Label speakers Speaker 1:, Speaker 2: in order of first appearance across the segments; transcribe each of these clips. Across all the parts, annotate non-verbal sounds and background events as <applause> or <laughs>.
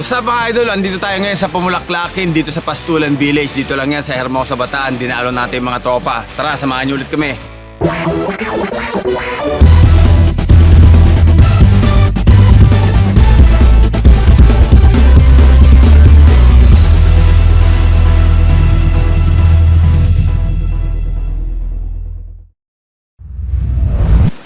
Speaker 1: What's up mga idol? Andito tayo ngayon sa Pumulaklakin, dito sa Pastulan Village. Dito lang yan sa Hermosa, Bataan. Dinalo natin mga tropa. Tara, samahan niyo ulit kami.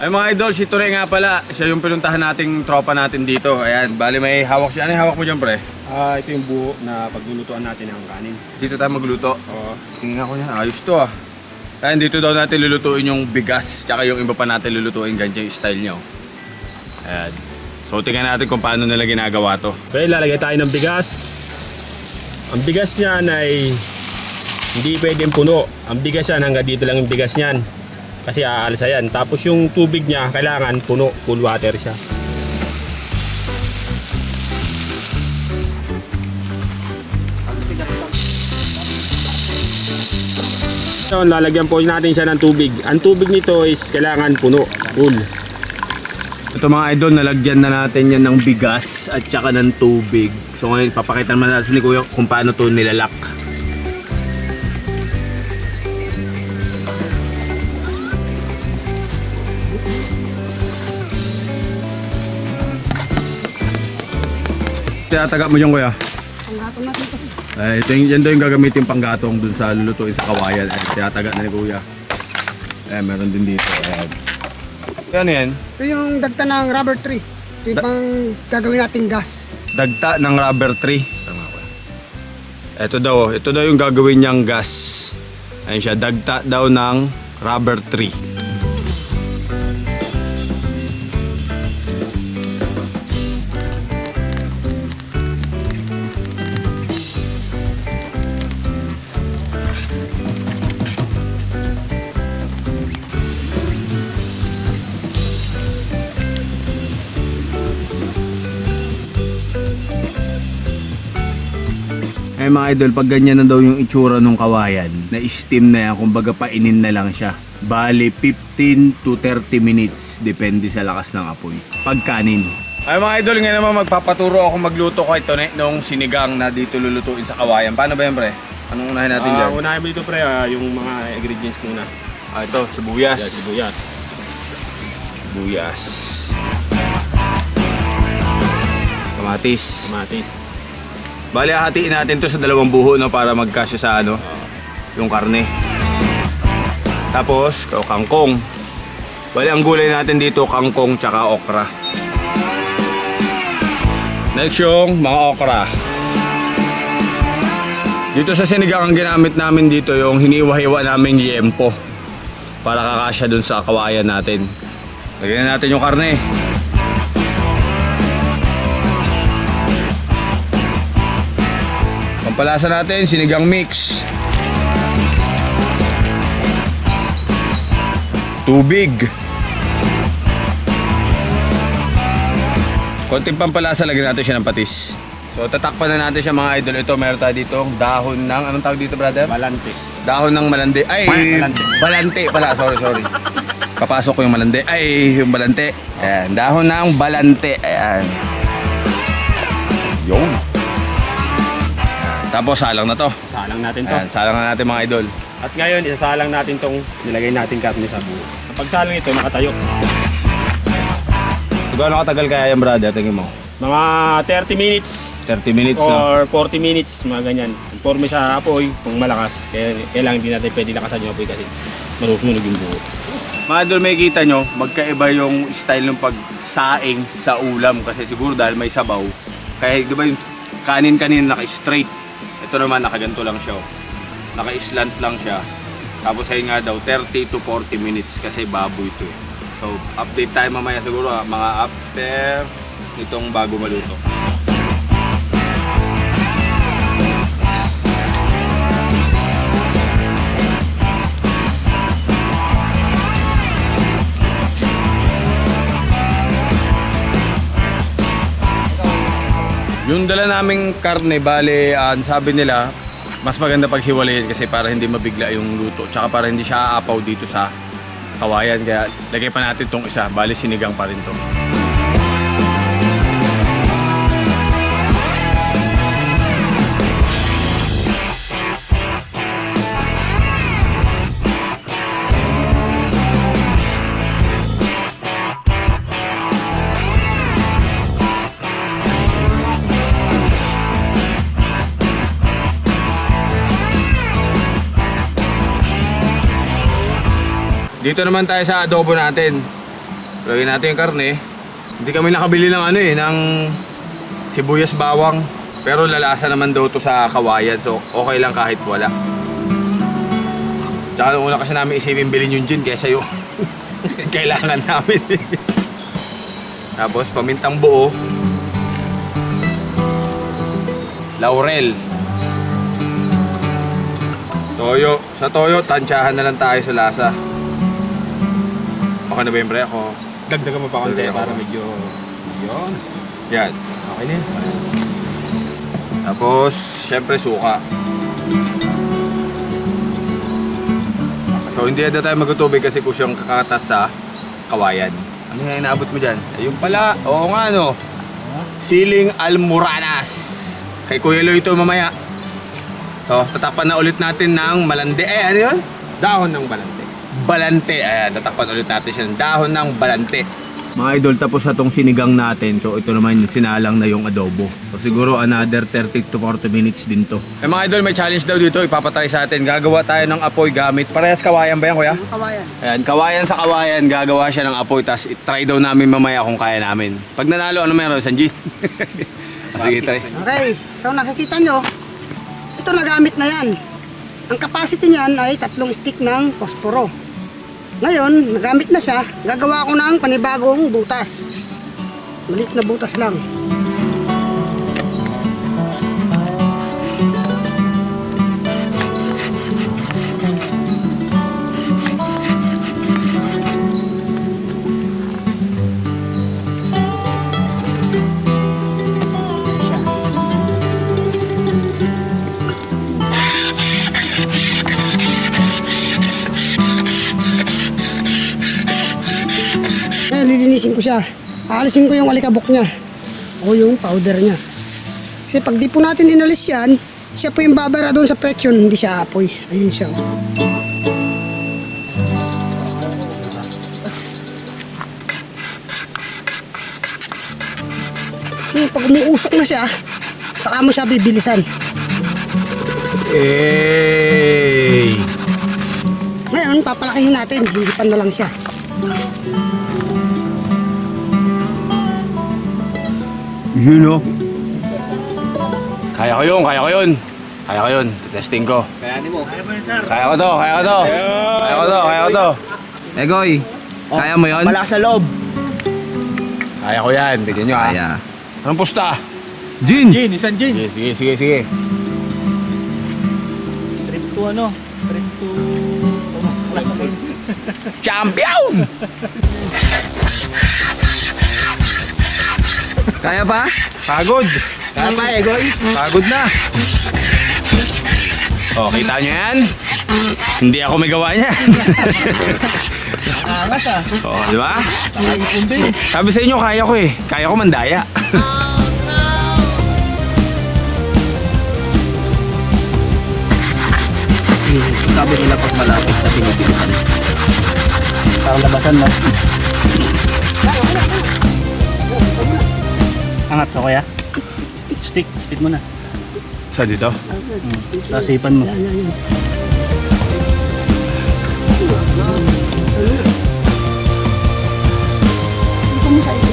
Speaker 1: Ay mga idol, si Ture nga pala. Siya yung pinuntahan nating tropa natin dito. Ayan, bali may hawak siya. Ano yung hawak mo dyan, pre?
Speaker 2: Ah, ito yung buo na paglulutuan natin ng kanin.
Speaker 1: Dito tayo magluto.
Speaker 2: Oo.
Speaker 1: Tingnan ko yan, ayos to ah. Kaya dito daw natin lulutuin yung bigas, tsaka yung iba pa natin lulutuin, ganyan yung style nyo. Ayan. So tingnan natin kung paano nila ginagawa to.
Speaker 2: Okay, lalagay tayo ng bigas. Ang bigas niyan ay hindi pwedeng puno. Ang bigas yan hanggang dito lang yung bigas niyan. Kasi aalsa yan. Tapos yung tubig niya kailangan puno, full water siya. So, lalagyan po natin siya ng tubig. Ang tubig nito is kailangan puno, full.
Speaker 1: Ito mga idol, nalagyan na natin yan ng bigas at tsaka ng tubig. So ngayon, papakita naman natin ni Kuya kung paano to nilalak. Tinataga mo dyan Kuya.
Speaker 3: Panggatong natin ito.
Speaker 1: Ay, ito yung, yan daw yung gagamitin panggatong dun sa lulutuin sa kawayan. Ay, tinataga na ni Kuya. Eh, meron din dito. Ayan. Ano yan?
Speaker 3: Ito yung dagta ng rubber tree. Ito yung pang gagawin nating gas.
Speaker 1: Dagta ng rubber tree. Tama ko. Ito daw, ito daw yung gagawin niyang gas. Ayun siya, dagta daw ng rubber tree. Mga idol, pag ganyan na daw yung itsura ng kawayan, na steam na yan, kumbaga painin na lang siya. Bali, 15 to 30 minutes, depende sa lakas ng apoy. Pagkanin. Ay mga idol, ngayon naman magpapaturo ako magluto ko ito nung sinigang na dito lulutuin sa kawayan. Paano ba yan pre? Anong unahin natin
Speaker 2: Ah,
Speaker 1: dyan?
Speaker 2: unahin mo dito pre, ah, yung mga ingredients muna.
Speaker 1: Ah, ito, sibuyas.
Speaker 2: Yan, sibuyas.
Speaker 1: Sibuyas. Kamatis.
Speaker 2: Kamatis.
Speaker 1: Bali, hatiin natin to sa dalawang buho no, para magkasya sa ano, yung karne. Tapos, kangkong. Bali, ang gulay natin dito, kangkong tsaka okra. Next yung mga okra. Dito sa sinigang ang ginamit namin dito yung hiniwa-hiwa naming yempo para kakasya dun sa kawayan natin. Lagyan na natin yung karne. Pampalasa natin, sinigang mix. Tubig. Konting pampalasa, lagyan natin siya ng patis. So tatakpan na natin siya mga idol. Ito meron tayo dito dahon ng, anong tawag dito brother?
Speaker 2: Balante.
Speaker 1: Dahon ng malande. Ay,
Speaker 2: Balante.
Speaker 1: balante pala. Sorry, sorry. Papasok ko yung malande. Ay, yung balante. Ayan, dahon ng balante. Ayan. Yun. Tapos salang na to.
Speaker 2: Salang natin to.
Speaker 1: Ayan, salang na natin mga idol.
Speaker 2: At ngayon, isasalang natin tong nilagay natin karne sa buo. Kapag salang ito, nakatayo.
Speaker 1: So, gaano katagal kaya yan brother? Tingin mo.
Speaker 2: Mga 30 minutes
Speaker 1: 30 minutes na.
Speaker 2: or 40 minutes, mga ganyan. Informe sa apoy kung malakas. Kaya kailangan hindi natin pwede lakasan yung apoy kasi marusunog yung buo.
Speaker 1: Mga idol, may kita nyo, magkaiba yung style ng pagsaing sa ulam kasi siguro dahil may sabaw. Kaya di ba yung kanin kanina naka-straight. Ito naman nakaganto lang siya. oh. Naka-slant lang siya. Tapos ayun nga daw, 30 to 40 minutes kasi baboy ito eh. So, update tayo mamaya siguro ah, mga after itong bago maluto. Yung dala naming karne, bale, ah, sabi nila, mas maganda pag hiwalayin kasi para hindi mabigla yung luto. Tsaka para hindi siya aapaw dito sa kawayan. Kaya lagay pa natin tong isa, bale sinigang pa rin to. Dito naman tayo sa adobo natin. Lagyan natin yung karne. Hindi kami nakabili ng ano eh, ng sibuyas bawang. Pero lalasa naman daw to sa kawayan. So okay lang kahit wala. Tsaka nung una kasi namin isipin bilhin yung gin kaysa yung <laughs> kailangan namin. <laughs> Tapos pamintang buo. Laurel. Toyo. Sa toyo, tansyahan na lang tayo sa lasa. Okay na ba yung pre? Ako.
Speaker 2: Dagdagan mo pa konti
Speaker 1: Dagdagan ko
Speaker 2: para
Speaker 1: pa.
Speaker 2: medyo... Yun.
Speaker 1: Yan.
Speaker 2: Okay na yun.
Speaker 1: Tapos, syempre suka. So, hindi na tayo magtutubig kasi kusyang kakatas sa kawayan. Ano yung inaabot mo dyan? Ayun pala. Oo nga, no. Siling Almoranas. Kay Kuya Lo ito mamaya. So, tatapan na ulit natin ng malande. Eh, ano yun?
Speaker 2: Dahon ng balante.
Speaker 1: Balante. Ayan, tatakpan ulit natin siya ng dahon ng balante. Mga idol, tapos na tong sinigang natin. So, ito naman yung sinalang na yung adobo. So, siguro another 30 to 40 minutes din to. Eh mga idol, may challenge daw dito. Ipapatry sa atin. Gagawa tayo ng apoy gamit. Parehas kawayan ba yan, kuya?
Speaker 3: Kawayan.
Speaker 1: Ayan, kawayan sa kawayan. Gagawa siya ng apoy. Tapos, try daw namin mamaya kung kaya namin. Pag nanalo, ano meron? Sanjit? <laughs> Sige, try.
Speaker 3: Okay, so nakikita nyo, ito nagamit na yan. Ang capacity niyan ay tatlong stick ng posporo. Ngayon, nagamit na siya, gagawa ko ng panibagong butas. Maliit na butas lang. Lilinisin ko siya. Aalisin ko yung alikabok niya. O yung powder niya. Kasi pag di po natin inalis yan, siya po yung babara doon sa friction, hindi siya apoy. Ayun siya. oh. Hmm, pag umuusok na siya, saka mo siya bibilisan.
Speaker 1: Hey!
Speaker 3: Ngayon, papalakihin natin. Hindi pa na lang siya.
Speaker 1: Yun o. Kaya ko yun, kaya ko yun. Kaya ko yun, testing ko.
Speaker 2: Kaya mo.
Speaker 1: Kaya ko to, kaya ko to. Kaya ko to, kaya ko to.
Speaker 4: Egoy, kaya mo yon?
Speaker 1: Malakas sa loob. Kaya ko yan, tignan nyo ha.
Speaker 4: Kaya.
Speaker 1: Anong pusta?
Speaker 4: Gin! Gin, isang gin.
Speaker 1: Sige, sige, sige, sige.
Speaker 2: Trip to ano? Trip to...
Speaker 1: Champion! <laughs>
Speaker 4: Kaya pa?
Speaker 1: Pagod.
Speaker 4: Kaya pa, Egoy?
Speaker 1: Pagod na. Oh, kita nyo yan? Hindi ako may gawa niya.
Speaker 4: Angas ah.
Speaker 1: oh, di ba? Sabi sa inyo, kaya ko eh. Kaya ko mandaya.
Speaker 4: Sabi nila pag malapit sa pinibilisan. Parang labasan no?
Speaker 5: Angat ka kuya? Stick, stick mo na.
Speaker 1: Sa dito?
Speaker 5: Tasipan mo.
Speaker 3: Ito mo sa ito.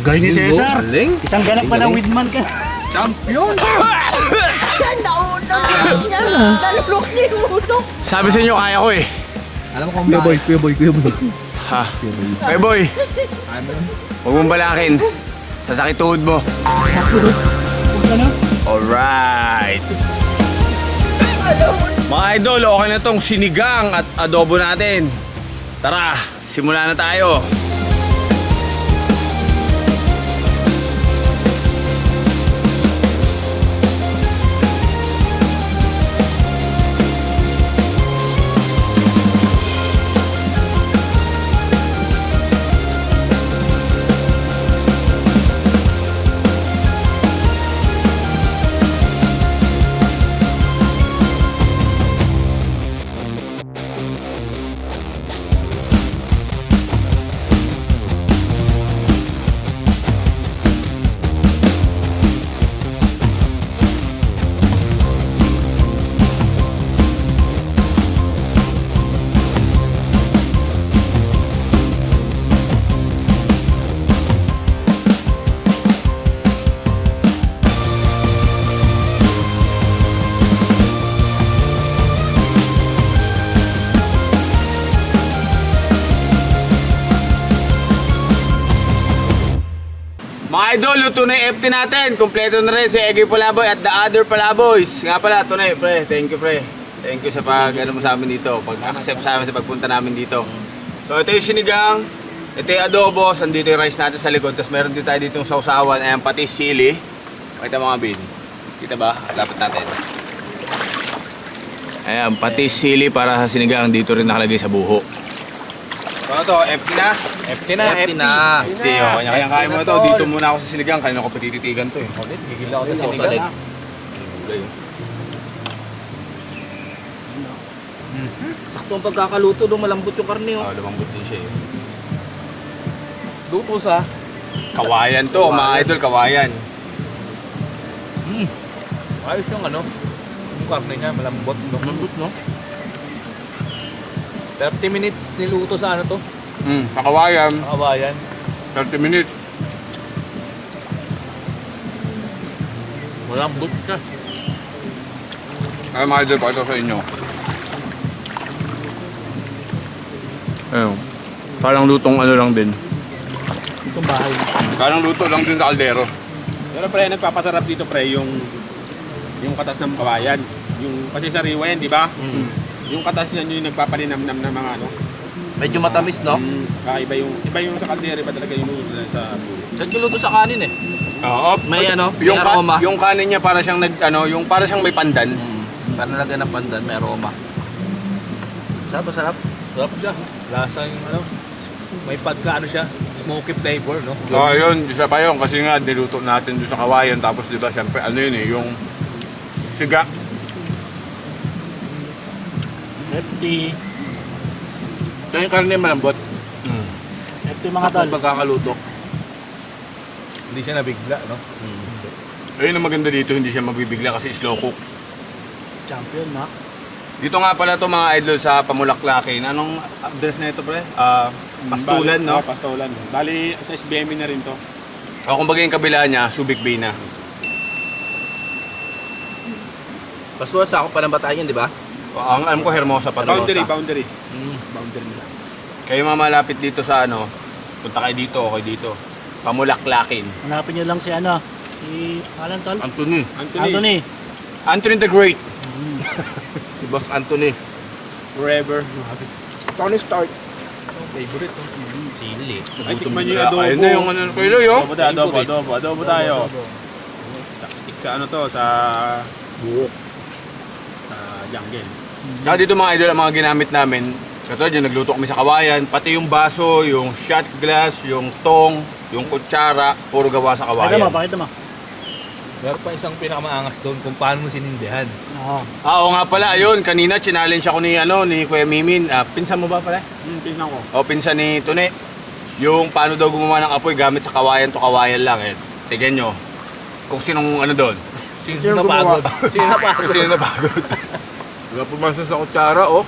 Speaker 5: Galing ni Cesar.
Speaker 4: Galing.
Speaker 5: Isang ganap pa ng widman ka.
Speaker 4: Champion!
Speaker 1: Sabi sa inyo, kaya ko eh.
Speaker 4: Alam mo kung Kuya boy, kuya boy, kuya boy.
Speaker 1: Ha? Hey boy, huwag mong balakin. Sasakit tuhod mo. Alright. Mga idol, okay na tong sinigang at adobo natin. Tara, simula na tayo. Idol, luto na FT natin. Kompleto na rin si Eggy Palaboy at the other Palaboys. Nga pala, tunay, pre. Thank you, pre. Thank you sa pag ano mo sa amin dito. Pag-accept sa amin sa pagpunta namin dito. So ito yung sinigang. Ito yung adobo. Sandito yung rice natin sa likod. Tapos meron din tayo dito yung sausawan. Ayan, pati sili. Pakita mga bin. Kita ba? Lapit natin. Ayan, pati sili para sa sinigang. Dito rin nakalagay sa buho. So ito, FT na. FT na,
Speaker 6: FT na.
Speaker 1: FT, oh. Kanya-kanya kain mo ito. Dito muna ako sa sinigang. Kanina ko patititigan to eh.
Speaker 6: Gigil ako sa sinigang.
Speaker 1: Gulay.
Speaker 6: Sakto ang pagkakaluto doon, malambot yung karne oh.
Speaker 1: Oh, lumambot din siya eh.
Speaker 6: Luto sa
Speaker 1: Kawayan to, mga idol, kawayan.
Speaker 6: Ayos yung ano. Yung karne niya, malambot. No? Malambot, no? 30 minutes niluto sa ano to?
Speaker 1: Mm, sa kawayan,
Speaker 6: Kawayan.
Speaker 1: 30 minutes.
Speaker 6: Malambot siya.
Speaker 1: Ay, mga idol, pakita sa inyo. Ayun. Parang lutong ano lang din.
Speaker 5: Itong bahay.
Speaker 1: Parang luto lang din sa kaldero.
Speaker 2: Pero pre, nagpapasarap dito pre yung yung katas ng kawayan. Yung kasi sariwa yan, di ba?
Speaker 6: Mm.
Speaker 2: Yung katas niyan yung nagpapalinamnam ng mga ano.
Speaker 6: Medyo matamis, no?
Speaker 2: Mm, kakaiba yung iba yung sa kaldero, iba talaga yung luto nila sa bulo.
Speaker 6: Nagluto sa kanin eh.
Speaker 1: Oo.
Speaker 6: May ano,
Speaker 1: yung,
Speaker 6: may
Speaker 1: ka-
Speaker 6: aroma.
Speaker 1: yung kanin niya para siyang nag ano, yung para siyang may pandan.
Speaker 6: Mm. Para nalagyan ng pandan, may aroma. Sarap, sarap.
Speaker 7: Sarap siya. Lasa yung ano, may pagka ano siya, smoky flavor, no?
Speaker 1: So ayun, isa pa yun kasi nga niluto natin doon sa kawayan tapos 'di ba syempre ano yun eh, yung siga.
Speaker 5: FT.
Speaker 6: Kaya yung karne malambot.
Speaker 1: Mm.
Speaker 5: FT mga tol.
Speaker 6: ang pagkakaluto.
Speaker 7: Hindi siya nabigla, no?
Speaker 6: Mm.
Speaker 1: Ayun ang maganda dito, hindi siya mabibigla kasi slow cook.
Speaker 5: Champion na.
Speaker 1: Dito nga pala to mga idol sa Pamulaklakin. Anong address na ito pre? Ah, Pastulan,
Speaker 2: Bali-
Speaker 1: no?
Speaker 2: oh, Pastulan. Bali, sa SBM na rin to.
Speaker 1: O kumbaga yung kabila niya, Subic Bay na.
Speaker 6: Pastuwa sa ako pa ng batayan, di ba?
Speaker 1: Ang alam ko Hermosa pa.
Speaker 2: Boundary, boundary.
Speaker 6: Mm.
Speaker 2: Boundary nila.
Speaker 1: Kayo mga malapit dito sa ano, punta kayo dito, okay dito. Pamulaklakin.
Speaker 5: Hanapin nyo lang si ano. Si Alan Tol.
Speaker 1: Anthony.
Speaker 2: Anthony,
Speaker 5: Anthony.
Speaker 1: Anthony the Great. <laughs>
Speaker 6: Si Boss Anthony.
Speaker 2: forever.
Speaker 8: Tony Stark.
Speaker 7: Favorite, no? Sili.
Speaker 2: Ay, tikman nyo yung adobo.
Speaker 1: Ayun na yung ano kay Loy, oh.
Speaker 2: Adobo adobo, adobo, adobo tayo. Stick sa ano to, sa buhok. Sa jungle.
Speaker 1: Saka dito mga idol, ang mga ginamit namin, katulad yung nagluto kami sa kawayan, pati yung baso, yung shot glass, yung tong, yung kutsara, puro gawa sa
Speaker 5: Pakita mo,
Speaker 1: kawayan.
Speaker 5: pakita mo.
Speaker 7: Meron pa isang pinakamaangas doon kung paano mo sinindihan.
Speaker 5: Oo.
Speaker 1: Ah, oo nga pala, ayun, kanina challenge ako ni, ano, ni Kuya Mimin. Ah, pinsan mo ba pala?
Speaker 2: Hmm, tingnan ko.
Speaker 1: O pinsan ni Tune. Yung paano daw gumawa ng apoy gamit sa kawayan to kawayan lang. Eh. Tignan nyo. Kung sinong ano doon.
Speaker 7: Sino na pagod? Sino na pagod?
Speaker 1: Kung sino napagod. <laughs>
Speaker 6: Wala pumasok sa kutsara, oh.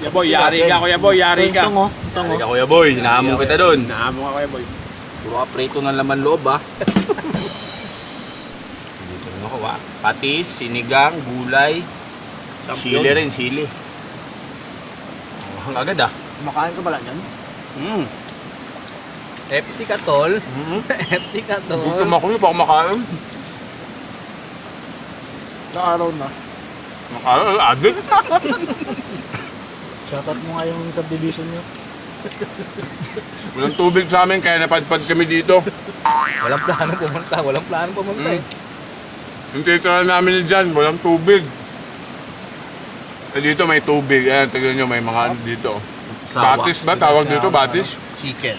Speaker 2: Ya boy, yari ka, kuya boy, yari ka.
Speaker 5: Itong oh.
Speaker 1: Ay
Speaker 5: oh.
Speaker 1: ka Kuya Boy, nahamon kita doon.
Speaker 2: Naamo ka, kuya boy.
Speaker 6: Puro aprito ng laman loob, ah. <laughs>
Speaker 1: Dito rin ako, ah. Patis, sinigang, gulay,
Speaker 6: Champion.
Speaker 1: sili rin, sili. Oh, ang agad ah.
Speaker 8: Kumakain ka pala dyan?
Speaker 1: Mm.
Speaker 7: FT ka, tol.
Speaker 1: Mm-hmm.
Speaker 7: FT ka, tol.
Speaker 1: Gutom ako, hindi pa ako makain.
Speaker 8: Araw na.
Speaker 1: Makain, agad. <laughs>
Speaker 5: Shoutout mo nga yung subdivision nyo.
Speaker 1: Walang tubig sa amin, kaya napadpad kami dito.
Speaker 7: Walang plano pumunta. Walang plano pumunta
Speaker 1: Mm.
Speaker 7: eh.
Speaker 1: Yung titira namin dyan, walang tubig. Eh dito may tubig, ayan, tignan nyo, may mga ano dito.
Speaker 6: Sawa.
Speaker 1: Batis ba? Tawag dito, batis?
Speaker 7: Chicken.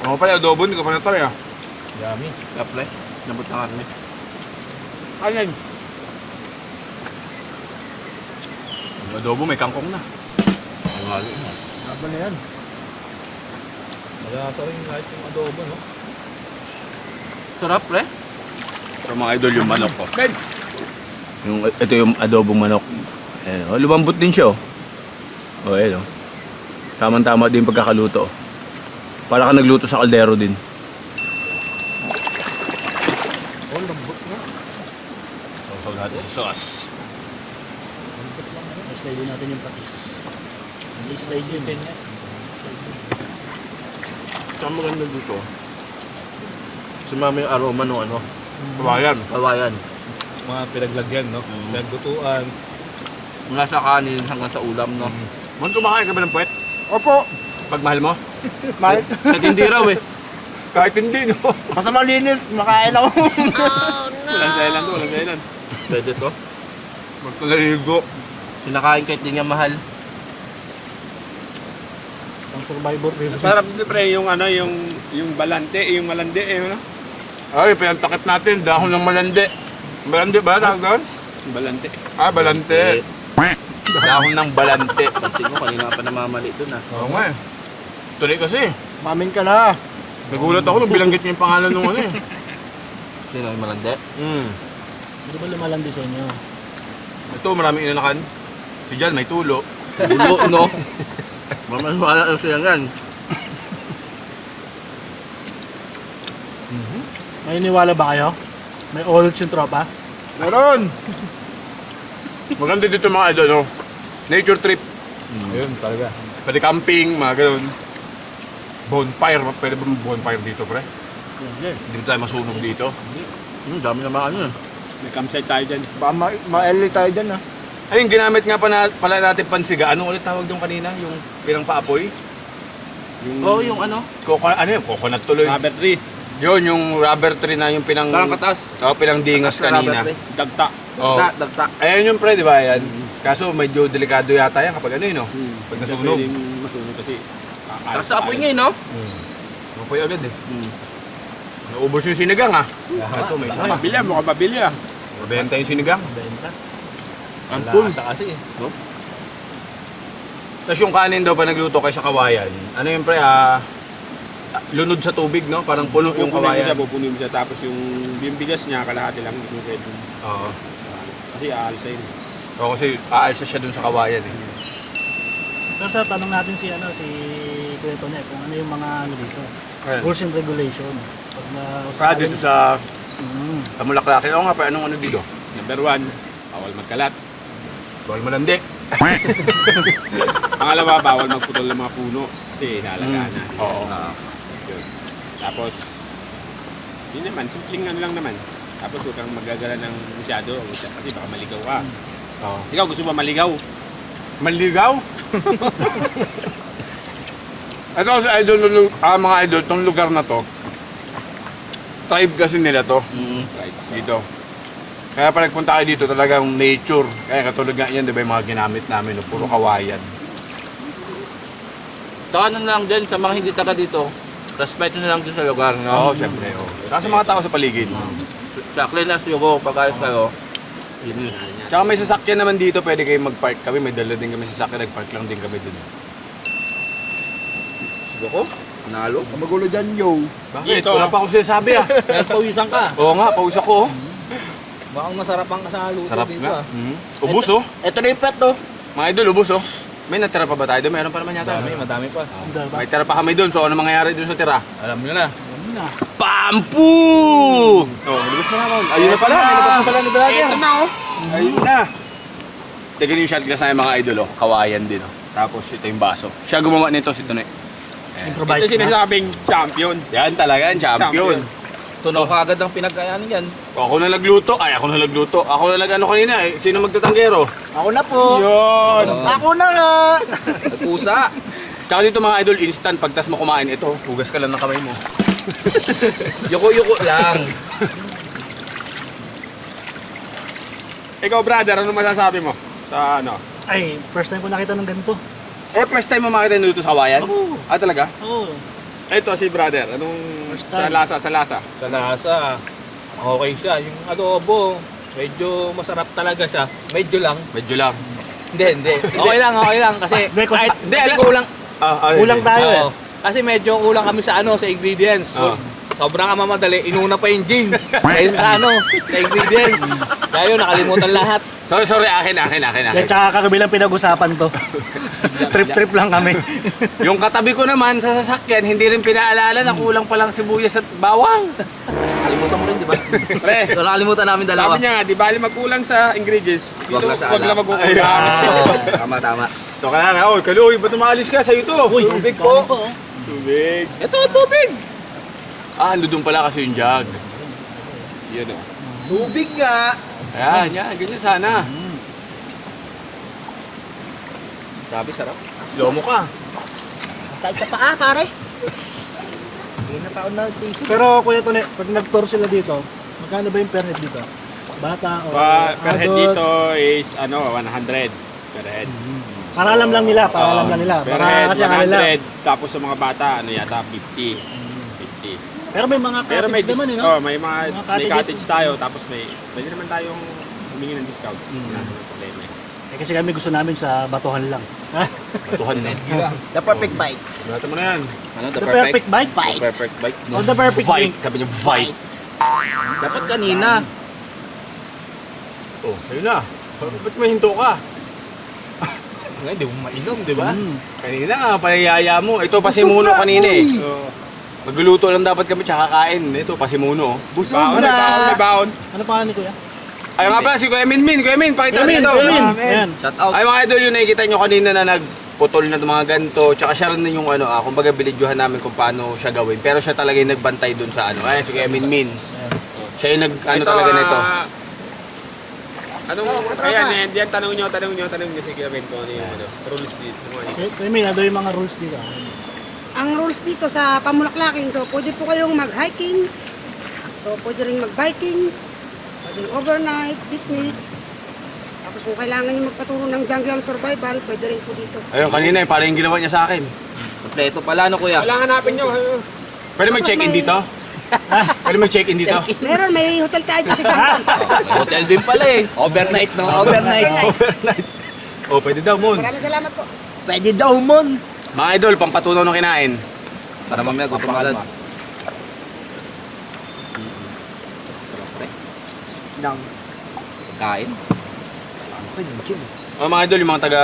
Speaker 1: Ako pala, adobo, hindi ko pa natry ah.
Speaker 7: Yummy.
Speaker 6: Kaple. Nabot na karne.
Speaker 1: Ayan. Yung adobo, may kangkong na.
Speaker 5: Laban na yan.
Speaker 7: Malasa rin kahit yung adobo, no?
Speaker 6: Sarap, pre.
Speaker 1: Pero mga idol, yung manok ko. Yung, ito yung adobong manok. Ayan, oh, lumambot din siya oh. Oh, ayan oh. Tama-tama din pagkakaluto. oh. Para ka nagluto sa kaldero din.
Speaker 7: Oh, lambot nga.
Speaker 1: Sausaw natin sa sauce.
Speaker 5: I-slide din natin yung patis. I-slide yun.
Speaker 7: Chicken niya.
Speaker 6: Ang maganda dito, sumama yung aroma ng ano,
Speaker 1: Kawayan.
Speaker 6: kawayan.
Speaker 2: Mga pinaglagyan, no?
Speaker 6: Mm.
Speaker 2: Pinaglutuan.
Speaker 6: Mula sa kanin hanggang sa ulam, no?
Speaker 1: Man, kumakain ka ba ng puwet?
Speaker 3: Opo.
Speaker 1: Pag mahal mo?
Speaker 3: Mahal.
Speaker 6: Kahit hindi raw eh. <laughs>
Speaker 1: Kahit hindi, no?
Speaker 3: Basta malinis, makain ako. <laughs>
Speaker 1: Walang dahilan to, walang dahilan.
Speaker 6: Pwede to.
Speaker 1: Magkulaligo.
Speaker 6: Sinakain kahit di niya mahal.
Speaker 5: Ang survivor recipe.
Speaker 2: Sarap din pre, yung ano, yung yung balante, yung malandi, eh, ano?
Speaker 1: Ay, pinagtakip natin, dahon ng malandi. Malandi ba tawag doon?
Speaker 2: Balante.
Speaker 1: Ah, balante. <laughs> Dahon ng balante.
Speaker 6: Pansin mo, kanina pa namamali dun ah.
Speaker 1: Oo nga eh. Tuloy kasi.
Speaker 3: Mamin ka na.
Speaker 1: Nagulat ako nung bilanggit niya yung pangalan nung ano eh.
Speaker 6: Sino yung malandi?
Speaker 1: Hmm.
Speaker 5: Hindi ba lumalandi sa inyo?
Speaker 1: Ito, maraming inanakan. Si Jan, may tulo.
Speaker 6: Ulo, <laughs> no? Mamas wala na siya yan.
Speaker 5: May iniwala ba kayo? May old yung tropa?
Speaker 1: Meron! Maganda dito mga idol, no? Nature trip.
Speaker 2: Ayun, talaga.
Speaker 1: Pwede camping, mga ganun. Bonfire, pwede ba bonfire dito, pre?
Speaker 5: Hindi.
Speaker 1: Hindi ba tayo masunog dito?
Speaker 6: Hmm, dami naman ano eh.
Speaker 2: May campsite tayo dyan.
Speaker 3: Baka ma- ma-LA tayo dyan ah.
Speaker 1: Ayun, ginamit nga pa pala natin pansiga. Ano ulit tawag doon kanina? Yung pirang paapoy? Yung,
Speaker 6: Oo, oh, yung ano?
Speaker 1: Coconut, ano yun? Coconut tuloy.
Speaker 2: Rubber tree,
Speaker 1: Yun, yung rubber tree na yung pinang...
Speaker 6: Parang katas.
Speaker 1: Oo, pinang dingas kanina.
Speaker 2: dagta.
Speaker 1: Oo.
Speaker 6: Dagta, dagta.
Speaker 1: Ayan yung pre, di ba? Ayan. Kaso medyo delikado yata yan kapag ano yun, no? Pag nasunog.
Speaker 2: Masunog kasi.
Speaker 6: Tapos sa apoy eh, no?
Speaker 1: Mapoy agad eh. Naubos yung sinigang ah. Ito, may isa.
Speaker 2: Mabilya, mukhang mabilya.
Speaker 1: Mabenta yung sinigang.
Speaker 5: Benta.
Speaker 6: Ang cool.
Speaker 2: Lasa kasi.
Speaker 1: Tapos yung kanin daw pa nagluto kay sa kawayan. Ano yun pre, ah, lunod sa tubig, no? Parang puno yung
Speaker 2: Pupunin mo siya,
Speaker 1: kawayan.
Speaker 2: pupunin mo siya. Tapos yung, yung bigas niya, kalahati lang. Hindi mo pwede.
Speaker 1: Oo.
Speaker 2: Kasi aalsa yun.
Speaker 1: Oo, kasi aalsa siya dun sa kawayan eh.
Speaker 5: Pero sa tanong natin si ano si Kuya Tony kung ano yung mga ano dito.
Speaker 1: Ayan.
Speaker 5: Rules and regulation. Pag na
Speaker 1: Saka dito sa
Speaker 5: Mm.
Speaker 1: Tamulaklaki. Oo nga pa, anong ano dito?
Speaker 2: Number one, bawal magkalat.
Speaker 1: Bawal malandi.
Speaker 2: Pangalawa, bawal magputol ng mga puno. Kasi inaalagaan na.
Speaker 1: Oo.
Speaker 6: Ah,
Speaker 2: Yun. Tapos, yun naman, simpleng ano lang naman. Tapos huwag kang magagala ng masyado kasi baka maligaw ka.
Speaker 1: Oo.
Speaker 2: Ikaw gusto ba maligaw?
Speaker 1: Maligaw? <laughs> Ito kasi idol, lu- ah, mga idol, tong lugar na to, tribe kasi nila to,
Speaker 6: mm.
Speaker 2: Right.
Speaker 1: dito. Kaya pag nagpunta kayo dito, talagang nature. Kaya katulad nga yan, di ba yung mga ginamit namin, no? puro kawayan.
Speaker 6: Saka ano na lang din sa mga hindi taga dito, respeto na lang din sa lugar,
Speaker 1: Oo,
Speaker 6: no?
Speaker 1: syempre. Oh. Saka sa mga tao sa paligid.
Speaker 6: Sa cleaners yung pagkayos kayo, linis.
Speaker 1: Tsaka may sasakyan naman dito, pwede kayo mag-park kami. May dala din kami sasakyan, nag-park lang din kami dun.
Speaker 6: Sige ko, nalo.
Speaker 3: Magulo dyan, yo.
Speaker 1: Bakit?
Speaker 2: Ito,
Speaker 1: Wala pa akong sinasabi ah. <laughs>
Speaker 6: Kaya pawisan ka.
Speaker 1: Oo nga, paus ako. oh.
Speaker 6: Baka masarapan ka sa luto
Speaker 1: Sarap
Speaker 6: dito
Speaker 1: nga.
Speaker 6: ah.
Speaker 1: Mhm. Ubus oh.
Speaker 6: Ito na yung pet to.
Speaker 1: Mga idol, ubus oh. May natira pa ba tayo doon? Meron pa naman yata.
Speaker 6: Madami, madami pa.
Speaker 5: Ba?
Speaker 1: May tira pa kami doon. So ano mangyayari doon sa tira?
Speaker 6: Alam nyo na.
Speaker 5: Na?
Speaker 1: Pampu! Oh, lubos na naman. Ayun na pala. May labas na pala ni brother. Ito na oh. Ayun na. Tignan yung shot glass na yung mga idol oh. Kawayan din oh. Tapos ito yung baso. Siya gumawa nito si Tunay.
Speaker 5: Improvise
Speaker 2: Ito
Speaker 5: na.
Speaker 2: sinasabing champion.
Speaker 1: Yan talaga, yan, champion.
Speaker 6: Tunaw ka agad ang pinagkayaan yan.
Speaker 1: Ako na nagluto. Ay, ako na nagluto. Ako na nag-ano kanina eh. Sino magtatanggero?
Speaker 3: Ako na po.
Speaker 1: Yun.
Speaker 3: Ako na nga. <laughs>
Speaker 6: Nagpusa.
Speaker 1: Tsaka dito mga idol, instant. Pagtas mo kumain, ito, hugas ka lang ng kamay mo. <laughs>
Speaker 6: Yuko-yuko lang.
Speaker 2: Ikaw brother, ano masasabi mo? Sa ano?
Speaker 5: Ay, first time ko nakita ng ganito.
Speaker 1: Eh, first time mo makita nito sa kawayan?
Speaker 5: Oo.
Speaker 1: Ah, talaga?
Speaker 5: Oo.
Speaker 2: Ito si brother, anong
Speaker 5: First
Speaker 2: sa
Speaker 5: time.
Speaker 2: lasa, sa lasa?
Speaker 6: Sa lasa, okay siya. Yung adobo, medyo masarap talaga siya. Medyo lang.
Speaker 1: Medyo lang.
Speaker 6: Hindi, hindi. <laughs> Okay lang, okay lang. Kasi
Speaker 5: Hindi, kung-
Speaker 6: kahit
Speaker 1: Hindi, alam-
Speaker 6: kulang.
Speaker 1: Ah, ah,
Speaker 5: Kulang tayo eh.
Speaker 6: Oo. Kasi medyo kulang kami sa ano, sa ingredients.
Speaker 1: Oo.
Speaker 6: Sobrang amamadali, inuna pa yung gin. <laughs> Ayun sa ano, sa ingredients. Yun, nakalimutan lahat.
Speaker 1: Sorry, sorry, akin, akin, akin,
Speaker 5: Yan,
Speaker 1: akin.
Speaker 5: tsaka kakabilang pinag-usapan to. <laughs> Trip-trip lang kami. <laughs>
Speaker 1: Yung katabi ko naman sa sasakyan, hindi rin pinaalala na kulang pa lang sibuyas at bawang.
Speaker 6: Nakalimutan mo rin, di ba? <laughs>
Speaker 2: Pre,
Speaker 6: So, nakalimutan namin dalawa.
Speaker 2: sabi niya nga, di bali magkulang sa ingredients. Dito,
Speaker 6: Wag lang sa
Speaker 2: wag lang magkukulang.
Speaker 6: Oo, tama, tama.
Speaker 1: So kaya nga, oh, Kaloy, ba't umalis ka? Sa'yo to.
Speaker 5: Uy,
Speaker 1: tubig
Speaker 5: po.
Speaker 1: Tubig. Ito, tubig. Ah, ando doon pala kasi yung jug. Yan oh.
Speaker 6: Tubig nga.
Speaker 1: Ayan, yan, ganyan sana.
Speaker 6: Sabi, sarap.
Speaker 1: Slow mo ka.
Speaker 3: Masakit sa paa, pare.
Speaker 6: Hindi na taon na tissue.
Speaker 5: Pero Kuya Tone, pag nag-tour sila dito, magkano ba yung per head dito? Bata o
Speaker 2: Pa, per head
Speaker 5: adult?
Speaker 2: dito is ano, 100 per head.
Speaker 5: Para alam lang nila, para alam lang nila.
Speaker 2: Per
Speaker 5: Para
Speaker 2: head,
Speaker 5: kasi ang kanila.
Speaker 2: 100. Tapos sa mga bata, ano yata, 50. 50.
Speaker 5: Pero may mga
Speaker 2: Pero may,
Speaker 5: cottage naman,
Speaker 2: dis-
Speaker 5: eh, no?
Speaker 2: oh, may mga,
Speaker 5: Mga
Speaker 2: may
Speaker 5: cottages.
Speaker 2: cottage tayo, tapos may, pwede naman tayong humingi ng discount. Wala naman problema eh.
Speaker 5: Eh, kasi kami gusto namin sa batuhan lang. <laughs>
Speaker 1: Batuhan na.
Speaker 6: The perfect bite.
Speaker 2: Bata mo na yan.
Speaker 6: Ano,
Speaker 5: the perfect bite?
Speaker 6: The perfect bite.
Speaker 5: Or the perfect drink?
Speaker 1: Sabi niya, fight.
Speaker 6: Dapat kanina.
Speaker 1: Oh, ayun na. Ba't may hinto ka?
Speaker 6: Ngayon, di mo mainom, di ba?
Speaker 5: Mm.
Speaker 1: Kanina nga, panayaya mo. Ito, pasimuno kanina eh. Oh. Magluluto lang dapat kami tsaka kain. Ito, pasimuno. oh.
Speaker 6: Busog
Speaker 2: Baon, may baon, may baon.
Speaker 5: Ano pa ni Kuya?
Speaker 1: Ay nga pala, si Kuya Min Min. Kuya Min, pakita mo
Speaker 5: Kuya Min,
Speaker 1: ito.
Speaker 5: Kuya Min. Ayan.
Speaker 6: Shout out.
Speaker 1: Ay mga idol, yun nakikita nyo kanina na nagputol na ng mga ganito. Tsaka siya rin yung ano, ah, kumbaga binidyohan namin kung paano siya gawin. Pero siya talaga yung nagbantay dun sa ano. Ay, si Kuya Min Min. Siya yung nag, ano
Speaker 2: Ito,
Speaker 1: talaga nito.
Speaker 2: ah, Anong, ayan, yan, yan, tanong nyo, tanong nyo, tanong nyo si Kuya Ben kung ano yung ano, rules dito.
Speaker 5: Kuya Kuya Min, ano yung mga rules dito?
Speaker 3: Ang rules dito sa pamulaklakin, so pwede po kayong mag-hiking, so pwede rin mag-biking, pwede overnight, picnic, tapos kung kailangan nyo magpaturo ng jungle survival, pwede rin po dito.
Speaker 1: Ayun, kanina eh, parang yung ginawa niya sa akin.
Speaker 6: Kompleto pala, no, kuya?
Speaker 2: Wala hanapin nyo.
Speaker 1: Pwede mag-check-in dito? Pwede mag-check-in dito?
Speaker 3: Meron, may hotel tayo dito sa jungle.
Speaker 6: May <laughs> hotel din pala eh. Overnight, no? Overnight.
Speaker 1: oh, pwede daw, Mon.
Speaker 3: Maraming salamat po.
Speaker 6: Pwede daw, mon.
Speaker 1: Mga idol, pampatunaw ng kinain.
Speaker 6: Para mamaya gutom agad. Kain.
Speaker 1: Oh, mga idol, yung mga taga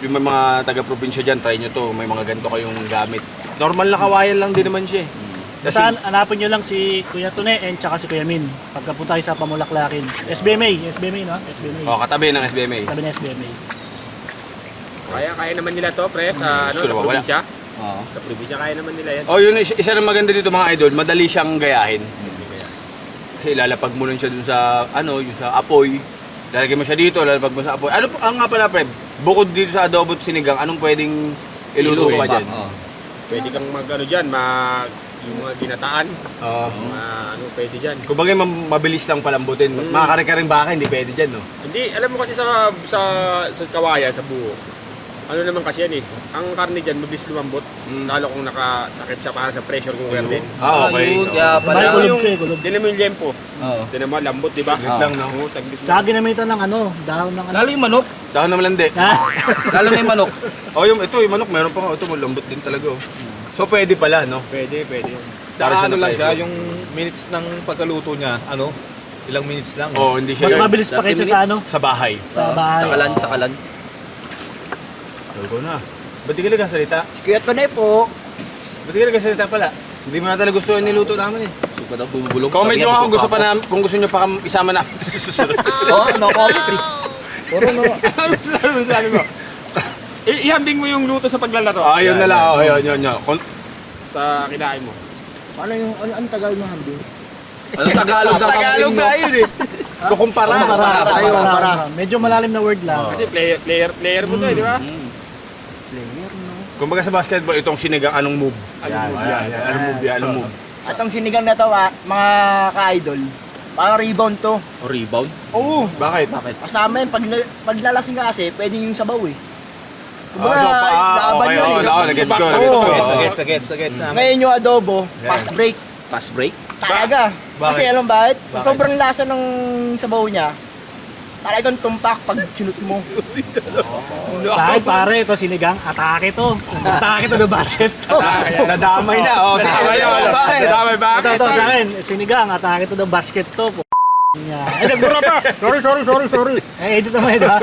Speaker 1: yung may mga taga-probinsya dyan, try nyo to. May mga ganito kayong gamit. Normal na kawayan lang din naman siya eh. Kasi,
Speaker 5: Saan, hanapin nyo lang si Kuya Tone and tsaka si Kuya Min. Pagkapunta kayo sa Pamulaklakin. SBMA, SBMA no? SBMA.
Speaker 1: oh, katabi ng SBMA.
Speaker 5: Sabi ng SBMA.
Speaker 2: Kaya, kaya naman nila to, pre, sa, ano,
Speaker 1: Gusto
Speaker 2: sa
Speaker 1: wala.
Speaker 2: probinsya.
Speaker 6: Oo.
Speaker 2: Sa probinsya, kaya naman nila yan.
Speaker 1: Oh, yun, isa, isa na maganda dito mga idol, madali siyang gayahin. Kasi ilalapag mo lang siya dun sa, ano, yung sa apoy. Lalagay mo siya dito, lalapag mo sa apoy. Ano, ang nga pala, pre, bukod dito sa adobo at sinigang, anong pwedeng iluto pa dyan?
Speaker 6: Oo.
Speaker 2: Pwede kang mag, ano dyan, mag, yung mga ginataan.
Speaker 1: Oo.
Speaker 2: Mga, ano, pwede dyan.
Speaker 1: Kumbaga mam- mabilis lang palambutin.
Speaker 2: Mm.
Speaker 1: Makakaring baka, hindi pwede dyan, no?
Speaker 2: Hindi, alam mo kasi sa, sa, sa kawaya, sa buho, ano naman kasi yan eh, ang karne dyan, mabilis lumambot.
Speaker 1: Mm.
Speaker 2: Lalo kung naka, nakip siya para sa pressure cooker din.
Speaker 1: Ah, okay.
Speaker 6: Ayun,
Speaker 1: So,
Speaker 6: kaya pala.
Speaker 5: eh, kulog.
Speaker 2: Tinan mo yung lempo.
Speaker 6: Oo.
Speaker 2: Tinan mo, lambot, di ba?
Speaker 1: Saglit lang, no?
Speaker 2: Oo, saglit lang.
Speaker 5: ginamitan ng ano, dahon ng ano.
Speaker 6: Lalo yung manok.
Speaker 1: Dahon ng malandi.
Speaker 6: Lalo na yung manok. <laughs>
Speaker 1: Oh, yung, ito, yung manok, meron pa nga. Ito, malambot din talaga, oh. So, pwede pala, no?
Speaker 2: Pwede, pwede.
Speaker 7: Tsaka ano lang siya, yung minutes ng pagkaluto niya, ano, ilang minutes lang.
Speaker 1: Oh, hindi siya
Speaker 5: Mas
Speaker 1: yun.
Speaker 5: mabilis pa
Speaker 6: 30
Speaker 5: kaysa sa ano,
Speaker 1: sa bahay.
Speaker 5: sa bahay.
Speaker 6: Sa kalan, sa kalan.
Speaker 1: Sabi ko na. Ba't di ka nagkasalita?
Speaker 6: Si Kuya Tone po.
Speaker 1: Ba't di ka nagkasalita pala? Hindi mo na talaga gusto yung niluto namin eh.
Speaker 6: Suka daw bumubulong.
Speaker 1: Comment nyo kung gusto pa na, kung gusto nyo pa kam- isama namin sa <laughs> susunod.
Speaker 6: Oo, no comment. eh. Puro no. <laughs>
Speaker 2: Ano sabi mo, sabi mo? I- ihambing mo yung luto sa paglalaro.
Speaker 1: Ah, yun na lang. Oh, yun, yun, yun. Kon-
Speaker 2: Sa kinain mo.
Speaker 6: Ano yung, ano, ano Tagalog ng hambing? Ano Tagalog ng
Speaker 1: Tagalog na
Speaker 6: mo?
Speaker 1: yun eh. Kukumpara.
Speaker 5: Para, para,
Speaker 6: Para,
Speaker 5: para. Medyo malalim na word lang.
Speaker 2: Kasi player, player, player mo to eh, di ba?
Speaker 1: Kumbaga sa basketball, itong sinigang anong move?
Speaker 2: Anong move
Speaker 1: yan?
Speaker 2: yan?
Speaker 1: Anong move yan? Anong move?
Speaker 8: At ang sinigang na to, ah, mga ka-idol, parang rebound to.
Speaker 6: O rebound?
Speaker 8: Oo.
Speaker 1: Bakit?
Speaker 8: Kasama yun, pag, pag lalasing ka kasi, pwede yung sabaw eh.
Speaker 1: Ah,
Speaker 8: Kumbaga,
Speaker 1: so, pa- ah,
Speaker 8: laban
Speaker 1: okay,
Speaker 8: yun
Speaker 1: oh,
Speaker 8: eh.
Speaker 1: oh, nagets ko,
Speaker 8: Oo.
Speaker 1: nagets ko. Oh.
Speaker 6: sagets, sagets, sagets.
Speaker 8: Ngayon yung adobo, fast break.
Speaker 6: Pass break?
Speaker 8: Talaga. Kasi alam bakit? Sa sobrang lasa ng sabaw niya, talagang tumpak pag sinut mo.
Speaker 5: Sa akin pare, ito sinigang, atake to. Atake to the basket to.
Speaker 1: Nadamay na. Oh.
Speaker 2: Nadamay na,
Speaker 1: Oh, bakit?
Speaker 2: Nadamay ba?
Speaker 5: Ito, ito sa akin, sinigang, atake to the basket to. Po. Niya. Ay, nagbura pa! Sorry, sorry, sorry, sorry. Eh, edit naman ito ha.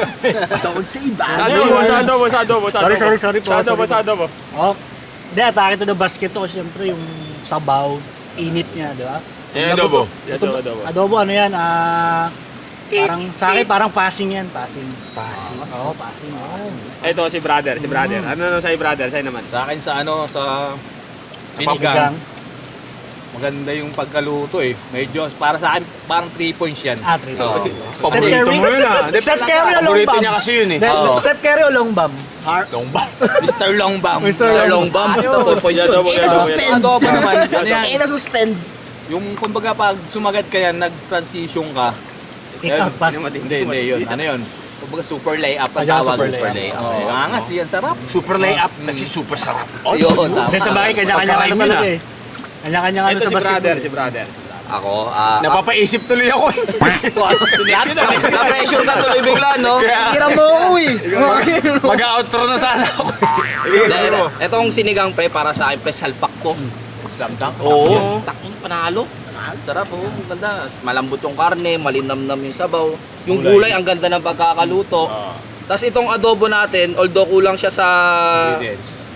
Speaker 8: Tawag sa iba.
Speaker 2: Sa adobo, sa adobo, sa adobo, sa
Speaker 5: Sorry,
Speaker 2: adobo.
Speaker 5: sorry, sorry po,
Speaker 2: Sa adobo,
Speaker 5: sorry
Speaker 2: sa adobo.
Speaker 5: Oh. Hindi, atake to the basket to. Siyempre, yung sabaw, init niya, di ba?
Speaker 1: Yan, adobo.
Speaker 2: Adobo, adobo.
Speaker 5: Adobo, ano yan, ah... Parang sa akin, parang passing yan. Passing. Passing. Oo, passing. Oo.
Speaker 2: Ito si brother, si brother. Ano naman sa'yo brother? Sa'yo naman.
Speaker 7: Sa akin sa ano, sa
Speaker 5: Pinigang.
Speaker 7: maganda yung pagkaluto eh. Medyo, para sa akin, parang 3 points yan.
Speaker 5: Ah, three.
Speaker 7: Oo.
Speaker 5: Step
Speaker 2: Paborito
Speaker 5: Curry?
Speaker 2: mo yun ah.
Speaker 5: Step Curry o long
Speaker 1: Paborito
Speaker 5: bomb?
Speaker 1: niya kasi yun eh.
Speaker 7: Oo.
Speaker 5: Step Curry o long bomb?
Speaker 7: Longbam. Mr. Longbam.
Speaker 8: Mr. Longbam. Ito, points yun. Eh,
Speaker 2: adobo,
Speaker 8: na-suspend.
Speaker 7: Adobo naman. Ano yan?
Speaker 8: Eh, na-suspend.
Speaker 7: Yung kumbaga pag sumagat ka yan, nag-transition ka.
Speaker 5: Take out pass.
Speaker 7: Hindi, hindi yun. Ano yun? Kumbaga super layup ang
Speaker 5: Ayan,
Speaker 7: tawag.
Speaker 5: super layup.
Speaker 7: Oo. Angas yan, sarap.
Speaker 1: Super layup kasi super sarap.
Speaker 7: Tama.
Speaker 5: Hindi sa bagay, kanya-kanya ano
Speaker 2: Pagkain
Speaker 5: talaga
Speaker 2: yun,
Speaker 5: eh. Kanya-kanya ano
Speaker 2: Ito
Speaker 5: sa
Speaker 2: si brother,
Speaker 5: basketball.
Speaker 2: si brother.
Speaker 6: Ako, ah...
Speaker 2: Napapaisip tuloy ako eh. <laughs>
Speaker 6: Na-pressure ka tuloy bigla, no?
Speaker 8: Hiram mo ako eh.
Speaker 1: Mag-outro na sana ako.
Speaker 6: Dahil, Etong sinigang pre, para sa akin pre, salpak ko. Oo. Takin, panalo. Sarap oh, ang ganda. Malambot yung karne, malinamnam yung sabaw. Yung gulay, ang ganda ng pagkakaluto. Tapos itong adobo natin, although kulang siya sa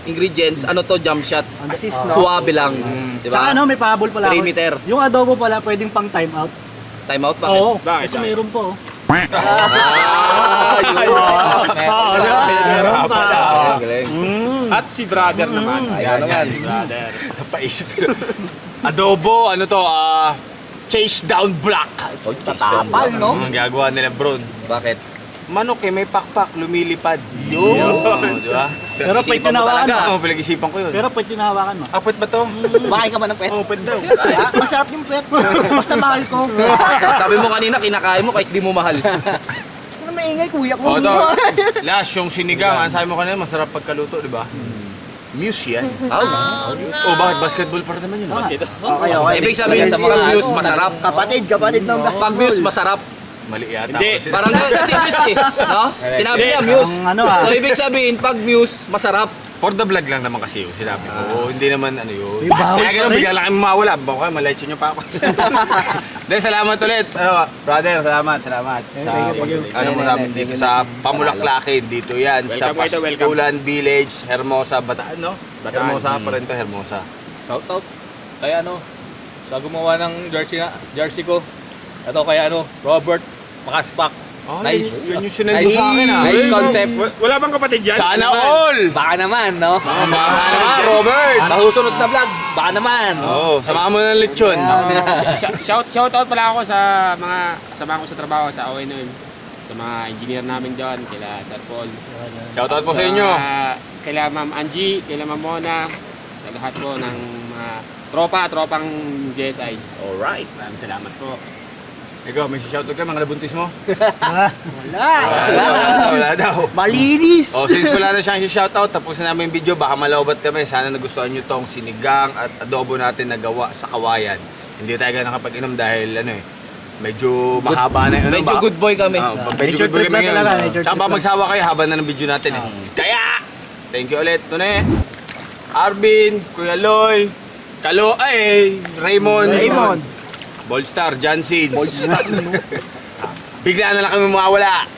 Speaker 6: ingredients, ano to, jump shot.
Speaker 8: Assist, no?
Speaker 6: Suwabe lang. Di
Speaker 5: Tsaka
Speaker 6: ba?
Speaker 5: ano, may pahabol pala ako.
Speaker 6: 3 meter.
Speaker 5: Yung adobo pala, pwedeng pang time out.
Speaker 6: Time out, bakit?
Speaker 5: Oo,
Speaker 2: Bakit?
Speaker 5: kasi mayroon po. oh.
Speaker 6: Ah, yun.
Speaker 5: Oo? Meron pa.
Speaker 6: Ah, galing.
Speaker 2: At si brother naman.
Speaker 6: Ayan naman.
Speaker 2: Brother.
Speaker 1: Napaisip tuloy. Adobo, ano to, ah... chase down black.
Speaker 6: Oh, tatapal, no?
Speaker 1: Ang gagawa nila, bro.
Speaker 6: Bakit?
Speaker 1: Manok eh, may pakpak, lumilipad. Yun! Di ba?
Speaker 5: Pero pwede
Speaker 6: Isipan mo
Speaker 5: nawakan
Speaker 6: talaga.
Speaker 5: mo.
Speaker 1: Pinag-isipan ko yun.
Speaker 5: Pero pwede tinahawakan mo.
Speaker 1: Apit ba to?
Speaker 6: Bakit ka ba ng pet?
Speaker 2: Oh, pwede daw. <laughs>
Speaker 8: Ah, Masarap yung pet. <laughs> Basta mahal ko. <laughs>
Speaker 6: Sabi mo kanina, kinakain mo kahit di mo mahal.
Speaker 8: Ano maingay, kuya ko.
Speaker 1: Oh, to. Last, yung sinigang. Ang sabi mo kanina, masarap pagkaluto, di ba? Muse yan. Oh, bakit? Basketball pa rin naman yun. Basket.
Speaker 8: Okay, okay.
Speaker 6: Ibig sabihin, pag views, masarap.
Speaker 8: Kapatid, kapatid ng basketball.
Speaker 6: Pag views, masarap.
Speaker 1: Mali yata.
Speaker 2: Hindi.
Speaker 1: ako.
Speaker 6: Parang ganun kasi Muse eh. No? Sinabi niya, Muse.
Speaker 5: Ang ano ah.
Speaker 6: So, ibig sabihin, pag Muse, masarap.
Speaker 1: For the vlog lang naman kasi yun, sinabi ko. Oo, hindi naman ano yun.
Speaker 5: Bawal
Speaker 1: Kaya
Speaker 5: pa
Speaker 1: ganun,
Speaker 5: rin.
Speaker 1: bigla lang kami mawala. Baka malaitsin nyo pa ako. <laughs> Dahil salamat ulit. Ano, brother, salamat, salamat. Sa. Ano mo namin dito sa. Pamulaklakin. Dito yan, sa
Speaker 2: Welcome.
Speaker 1: Pastulan Village, Hermosa, Bataan, no?
Speaker 2: Bataan.
Speaker 1: Hermosa pa rin to, Hermosa.
Speaker 7: Shout out. Kaya ano, sa gumawa ng jersey na, jersey ko. Ito kaya ano, Robert Makaspak.
Speaker 1: Oh,
Speaker 7: Nice.
Speaker 1: Yun, yun yung sinend mo
Speaker 7: Nice.
Speaker 1: sa akin, ah.
Speaker 7: Nice concept.
Speaker 2: Wala bang kapatid dyan?
Speaker 1: Sana all!
Speaker 7: Baka naman, no?
Speaker 1: Baka naman, Robert!
Speaker 7: Mahusunod na vlog, baka naman.
Speaker 1: Oo, samahan mo ng lechon.
Speaker 9: Shout, shout out pala ako sa mga kasama ko sa trabaho sa ONM. Sa mga engineer namin dyan, kila Sir Paul.
Speaker 1: Shoutout po sa inyo.
Speaker 9: Kila Ma'am Angie, kila Ma'am Mona, sa lahat po ng mga tropa, tropang JSI.
Speaker 6: Alright.
Speaker 9: Maraming salamat po.
Speaker 1: Ikaw, may shoutout ka, mga nabuntis mo?
Speaker 8: Wala.
Speaker 1: Wala, wala daw.
Speaker 8: Malinis.
Speaker 1: Oh, since wala na siyang shoutout, tapos na namin yung video, baka malawbat kami. Sana nagustuhan nyo tong sinigang at adobo natin na gawa sa kawayan. Hindi tayo ganun nakapag-inom dahil ano eh, medyo mahaba na yun. ano
Speaker 6: Medyo
Speaker 1: ba?
Speaker 6: good boy kami.
Speaker 1: Ah, medyo
Speaker 5: Nature
Speaker 1: good boy
Speaker 5: trip
Speaker 1: kami
Speaker 5: na
Speaker 1: ngayon.
Speaker 5: talaga, nature
Speaker 1: Tsaka
Speaker 5: trip
Speaker 1: magsawa kayo haba na ng video natin eh. Kaya, thank you ulit. Ito na eh. Arvin, Kuya Loy, Kalo, ay, Raymond.
Speaker 8: Raymond.
Speaker 1: Bolstar, John Seeds. Bolstar. <laughs> Bigla na lang kami mawawala.